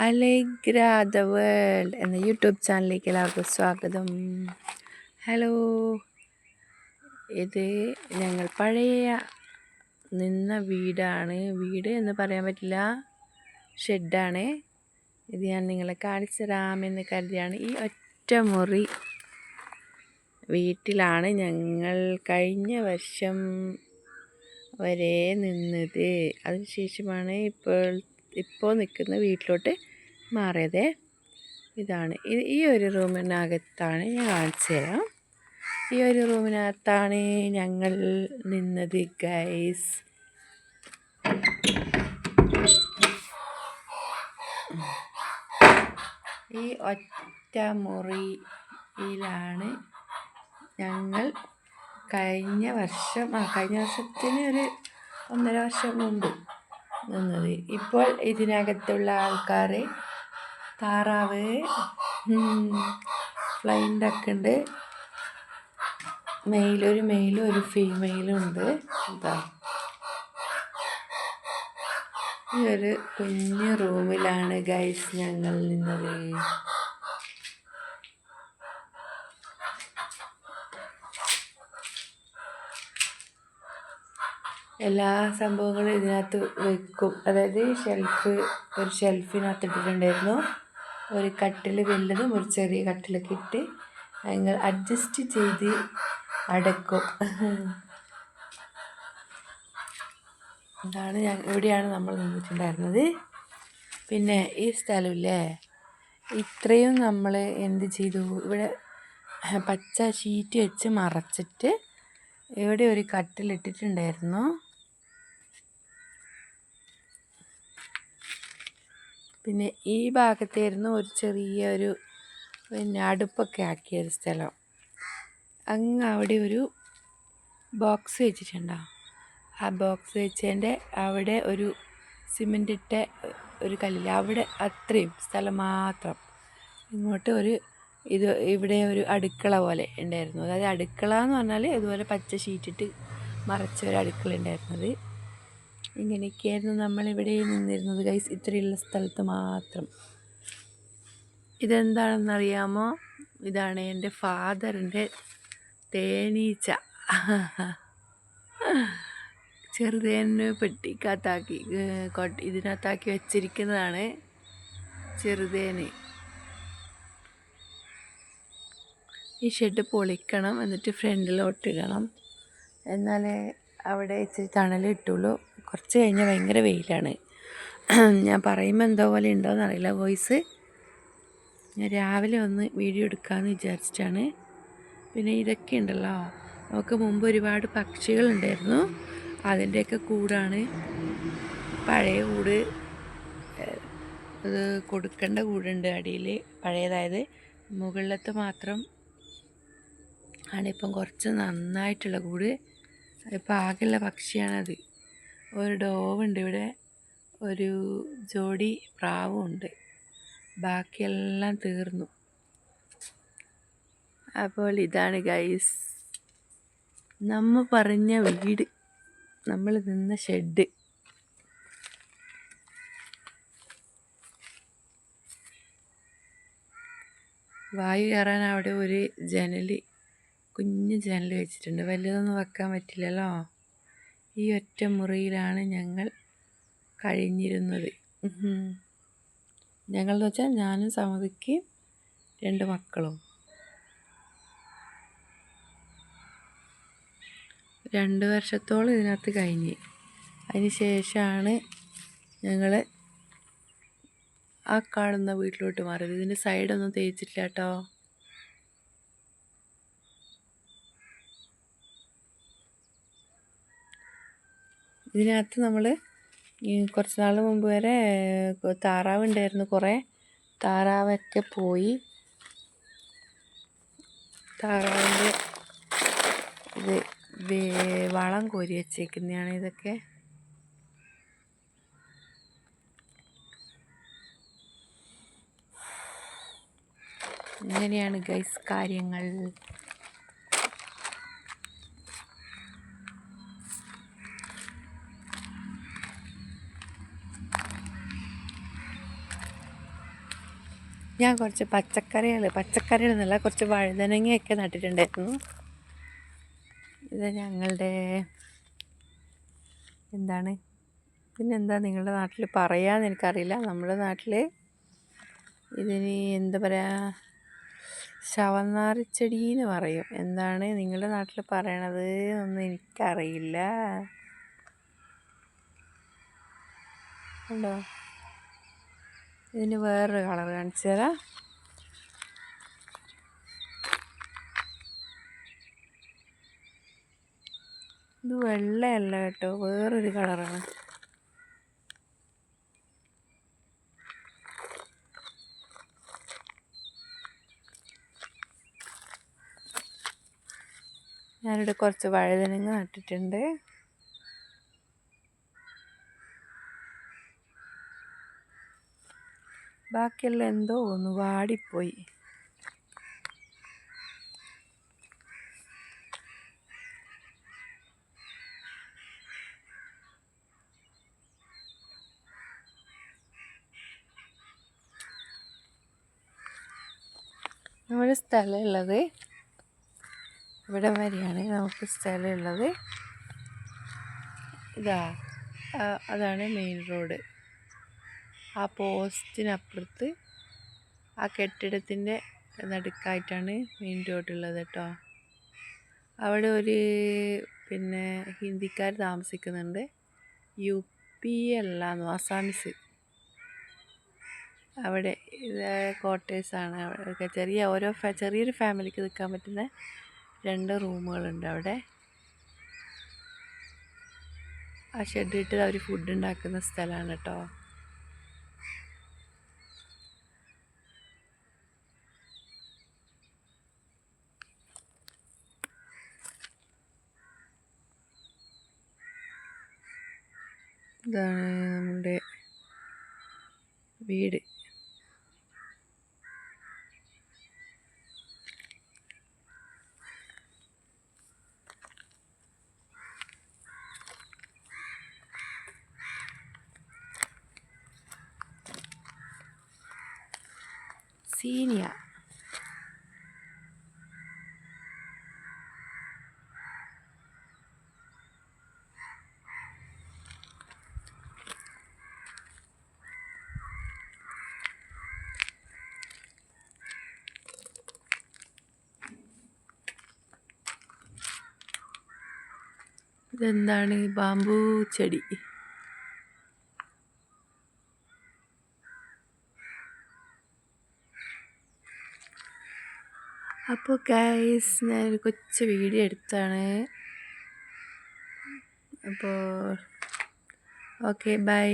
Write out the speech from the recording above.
അലേഗ്ര the world എന്ന YouTube ചാനലിലേക്ക് എല്ലാവർക്കും സ്വാഗതം. ഹലോ. ഇത് ഞങ്ങൾ പഴയ നിന്ന വീടാണ്. വീട് എന്ന് പറയാൻ പറ്റില്ല. ഷെഡാണ്. ഇത് ഞാൻ നിങ്ങളെ കാണിച്ചു തരാമെന്ന് കരുതിയാണ്. ഈ ഒറ്റ മുറി വീട്ടിലാണ് ഞങ്ങൾ കഴിഞ്ഞ വർഷം വരെ നിന്നത്. അതിനുശേഷമാണ് ഇപ്പോൾ ഇപ്പോൾ നിൽക്കുന്ന വീട്ടിലോട്ട് മാറിയത്. ഇതാണ്. ഈ ഒരു റൂമിനകത്താണ് ഞാൻ കാണിച്ചു തരാം. ഈ ഒരു റൂമിനകത്താണ് ഞങ്ങൾ നിന്നത് ഗൈസ് ഈ ഒറ്റ മുറിയിലാണ് ഞങ്ങൾ കഴിഞ്ഞ വർഷം ആ കഴിഞ്ഞ വർഷത്തിന് ഒരു ഒന്നര വർഷം മുമ്പ് നിന്നത്. ഇപ്പോൾ ഇതിനകത്തുള്ള ആൾക്കാർ താറാവ് ഫ്ലൈന്റൊക്കെ ഉണ്ട്. മെയിലൊരു മെയിലും ഒരു ഫീമെയിലും ഉണ്ട്. എന്താ ഈ ഒരു കുഞ്ഞു റൂമിലാണ് ഗൈസ് ഞങ്ങൾ നിന്നത്. എല്ലാ സംഭവങ്ങളും ഇതിനകത്ത് വെക്കും. അതായത് ഷെൽഫ് ഒരു ഷെൽഫിനകത്ത് ഇട്ടിട്ടുണ്ടായിരുന്നു. ഒരു കട്ടിൽ വലുതും ഒരു ചെറിയ കട്ടിലൊക്കെ ഇട്ട് ഞങ്ങൾ അഡ്ജസ്റ്റ് ചെയ്ത് അടക്കും. അതാണ് ഞാൻ ഇവിടെയാണ് നമ്മൾ നിന്നിട്ടുണ്ടായിരുന്നത്. പിന്നെ ഈ സ്ഥലമില്ലേ? ഇത്രയും നമ്മൾ എന്ത് ചെയ്തു? ഇവിടെ പച്ച ഷീറ്റ് വെച്ച് മറച്ചിട്ട് ഇവിടെ ഒരു കട്ടിലിട്ടിട്ടുണ്ടായിരുന്നു പിന്നെ ഈ ഭാഗത്തായിരുന്നു ഒരു ചെറിയൊരു പിന്നെ അടുപ്പൊക്കെ ആക്കിയൊരു സ്ഥലം. അങ്ങ് അവിടെ ഒരു ബോക്സ് വെച്ചിട്ടുണ്ടോ? ആ ബോക്സ് വെച്ചതിന്റെ അവിടെ ഒരു സിമെന്റ് ഇട്ട ഒരു കല്ലില്ല. അവിടെ അത്രയും സ്ഥലം മാത്രം. ഇങ്ങോട്ട് ഒരു ഇത് ഇവിടെ ഒരു അടുക്കള പോലെ ഉണ്ടായിരുന്നു. അതായത് അടുക്കള എന്ന് പറഞ്ഞാൽ ഇതുപോലെ പച്ച ഷീറ്റിട്ട് മറച്ച ഒരു അടുക്കള ഉണ്ടായിരുന്നത്. ഇങ്ങനെയൊക്കെയായിരുന്നു നമ്മളിവിടെ നിന്നിരുന്നത്. ഗൈസ് ഇത്രയുള്ള സ്ഥലത്ത് മാത്രം. ഇതെന്താണെന്നറിയാമോ? ഇതാണ് എന്റെ ഫാദറിന്റെ തേനീച്ച. ചെറുതേന് പെട്ടിക്കകത്താക്കി ഇതിനകത്താക്കി വെച്ചിരിക്കുന്നതാണ് ചെറുതേന്. ഈ ഷെഡ് പൊളിക്കണം എന്നിട്ട് ഫ്രണ്ടിലോട്ടിടണം. എന്നാലേ അവിടെ ഇച്ചിരി തണൽ കിട്ടുള്ളൂ കുറച്ച് കഴിഞ്ഞാൽ ഭയങ്കര വെയിലാണ്. ഞാൻ പറയുമ്പോൾ എന്തോ പോലെ ഉണ്ടോയെന്ന് അറിയില്ല. വോയിസ് ഞാൻ രാവിലെ ഒന്ന് വീഡിയോ എടുക്കാമെന്ന് വിചാരിച്ചിട്ടാണ്. പിന്നെ ഇതൊക്കെ ഉണ്ടല്ലോ. നമുക്ക് മുമ്പ് ഒരുപാട് പക്ഷികളുണ്ടായിരുന്നു അതിന്റെയൊക്കെ കൂടാണ് പഴയ കൂട് അത് കൊടുക്കേണ്ട കൂടുണ്ട് അടിയിൽ പഴയതായത് മുകളിലത്തെ മാത്രം ആണിപ്പം കുറച്ച് നന്നായിട്ടുള്ള കൂട്. ഇപ്പം ആകെയുള്ള പക്ഷിയാണത്. ഒരു ഡോവുണ്ട് ഇവിടെ. ഒരു ജോഡി പ്രാവും ഉണ്ട്. ബാക്കിയെല്ലാം തീർന്നു. അപ്പോൾ ഇതാണ് ഗൈസ് നമ്മ പറഞ്ഞ വീട്. നമ്മൾ നിന്ന ഷെഡ്. വായു കയറാൻ അവിടെ ഒരു ജനൽ കുഞ്ഞു ജനൽ വെച്ചിട്ടുണ്ട്. വലുതൊന്നും വെക്കാൻ പറ്റില്ലല്ലോ? ഈ ഒറ്റ മുറിയിലാണ് ഞങ്ങൾ കഴിഞ്ഞിരുന്നത്. ഞങ്ങളെന്ന് വെച്ചാൽ ഞാനും സമതിക്ക് രണ്ട് മക്കളും. രണ്ട് വർഷത്തോളം ഇതിനകത്ത് കഴിഞ്ഞ്. അതിന് ശേഷമാണ് ഞങ്ങൾ ആ കാണുന്ന വീട്ടിലോട്ട് മാറിയത്. ഇതിന്റെ സൈഡൊന്നും തേച്ചിട്ടില്ല കേട്ടോ. ഇതിനകത്ത് നമ്മൾ കുറച്ച് നാൾ മുമ്പ് വരെ താറാവ് ഉണ്ടായിരുന്നു കുറേ. താറാവൊക്കെ പോയി. താറാവിന്റെ ഇത് വളം കോരി വെച്ചേക്കുന്നതാണ് ഇതൊക്കെ. ഇങ്ങനെയാണ് ഗൈസ് കാര്യങ്ങൾ. ഞാൻ കുറച്ച് പച്ചക്കറികൾ പച്ചക്കറികൾ എന്നല്ല കുറച്ച് വഴുതനങ്ങയൊക്കെ നട്ടിട്ടുണ്ടായിരുന്നു. ഇത് ഞങ്ങളുടെ എന്താണ്? പിന്നെന്താ നിങ്ങളുടെ നാട്ടിൽ പറയാമെന്ന് എനിക്കറിയില്ല. നമ്മുടെ നാട്ടിൽ ഇതിന് എന്താ പറയുക ശവന്നാറിച്ചെടി എന്ന് പറയും. എന്താണ് നിങ്ങളുടെ നാട്ടിൽ പറയണത് ഒന്നും എനിക്കറിയില്ല. ഉണ്ടോ? ഇതിന് വേറൊരു കളർ കാണിച്ചു തരാം. ഇത് വെള്ളയല്ല കേട്ടോ വേറൊരു കളറാണ്. ഞാനിവിടെ കുറച്ച് വഴുതനങ്ങ നട്ടിട്ടുണ്ട്. ബാക്കിയെല്ലാം എന്തോ ഒന്ന് വാടിപ്പോയി. നമ്മുടെ സ്ഥലമുള്ളത് ഇവിടെ വരെയാണ് നമുക്ക് സ്ഥലമുള്ളത്. ഇതാ അതാണ് മെയിൻ റോഡ്. ആ പോസ്റ്റിനപ്പുറത്ത് ആ കെട്ടിടത്തിന്റെ നടുക്കായിട്ടാണ് മെയിൻ റോഡുള്ളത് കേട്ടോ. അവിടെ ഒരു പിന്നെ ഹിന്ദിക്കാർ താമസിക്കുന്നുണ്ട്. യു പി അല്ലാന്നു അസാമിസ് അവിടെ ക്വാർട്ടേഴ്സാണ്. അവിടെ ചെറിയ ഓരോ ചെറിയൊരു ഫാമിലിക്ക് നിൽക്കാൻ പറ്റുന്ന രണ്ട് റൂമുകളുണ്ട് അവിടെ. ആ ഷെഡിട്ട് അവർ ഫുഡ് ഉണ്ടാക്കുന്ന സ്ഥലമാണ് കേട്ടോ. ഇതാണ് നമ്മുടെ വീട്. സീനിയ. ഇതെന്താണ്? ബാമ്പൂ ചെടി. അപ്പോൾ ഗൈസ് ഞാനൊരു കൊച്ചു വീഡിയോ എടുത്താണ്. അപ്പോൾ ഓക്കെ ബൈ